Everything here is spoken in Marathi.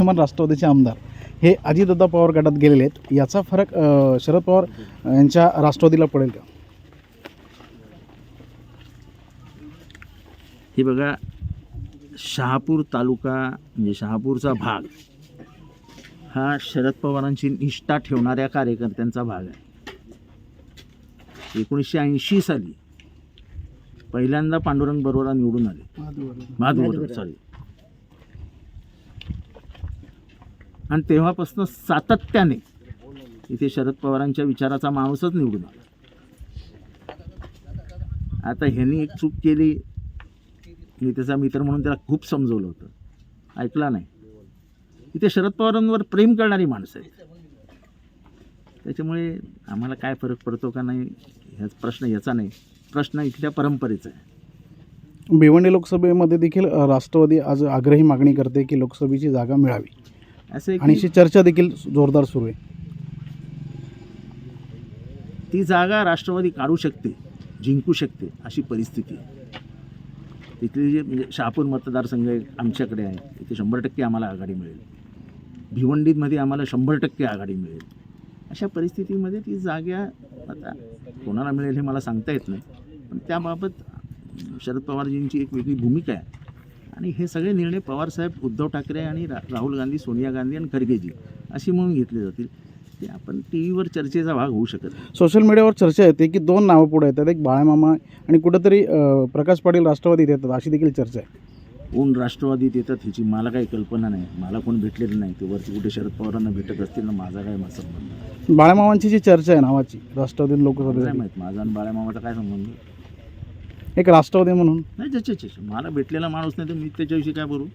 विद्यमान राष्ट्रवादीचे आमदार हे अजितदादा पवार गटात गेलेले आहेत. याचा फरक शरद पवार यांच्या राष्ट्रवादीला पडेल का? हे बघा शहापूर तालुका म्हणजे शहापूरचा भाग हा शरद पवारांची निष्ठा ठेवणाऱ्या कार्यकर्त्यांचा भाग आहे. एकोणीसशे ऐंशी साली पहिल्यांदा पांडुरंग बरोबर निवडून आले. महादूर सॉरी आणि तेव्हापासून सातत्याने इथे शरद पवारांच्या विचाराचा माणूसच निवडून आला. आता ह्यांनी एक चूक केली. मी त्याचा मित्र म्हणून त्याला खूप समजवलं होतं. ऐकला नाही. इथे शरद पवारांवर प्रेम करणारी माणसं आहेत. त्याच्यामुळे आम्हाला काय फरक पडतो का नाही ह्याच प्रश्न याचा नाही. प्रश्न इथल्या परंपरेचा आहे. भिवंडी लोकसभेमध्ये देखील राष्ट्रवादी आज आग्रही मागणी करते की लोकसभेची जागा मिळावी. असं आणि अशी चर्चा देखील जोरदार सुरू आहे. ती जागा राष्ट्रवादी काढू शकते जिंकू शकते अशी परिस्थिती आहे. तिथले जे म्हणजे शहापूर मतदारसंघ आहे, आमच्याकडे आहे तिथे शंभर टक्के आम्हाला आघाडी मिळेल. भिवंडीमध्ये आम्हाला शंभर टक्के आघाडी मिळेल. अशा परिस्थितीमध्ये ती जागा आता कोणाला मिळेल हे मला सांगता येत नाही. पण त्याबाबत शरद पवारजींची एक वेगळी भूमिका आहे. आणि हे सगळे निर्णय पवारसाहेब उद्धव ठाकरे आणि रा राहुल गांधी सोनिया गांधी आणि खरगेजी अशी म्हणून घेतले जातील. ते आपण टी व्हीवर चर्चेचा भाग होऊ शकत नाही. सोशल मीडियावर चर्चा येते की दोन नावं पुढे येतात एक बाळामामा आणि कुठंतरी प्रकाश पाटील राष्ट्रवादीत येतात अशी देखील चर्चा आहे. कोण राष्ट्रवादीत येतात ह्याची मला काही कल्पना नाही. मला कोण भेटलेलं नाही. ते वरती कुठे शरद पवारांना भेटत असतील ना माझा काय माझा संबंध. बाळामामांची जी चर्चा आहे नावाची राष्ट्रवादी नाही माहीत? माझा आणि बाळामामाचा काय संबंध? एक राष्ट्रवादी म्हणून. नाही ज्याच्या. मला भेटलेला माणूस नाही तर मी त्याच्याविषयी काय बोलू?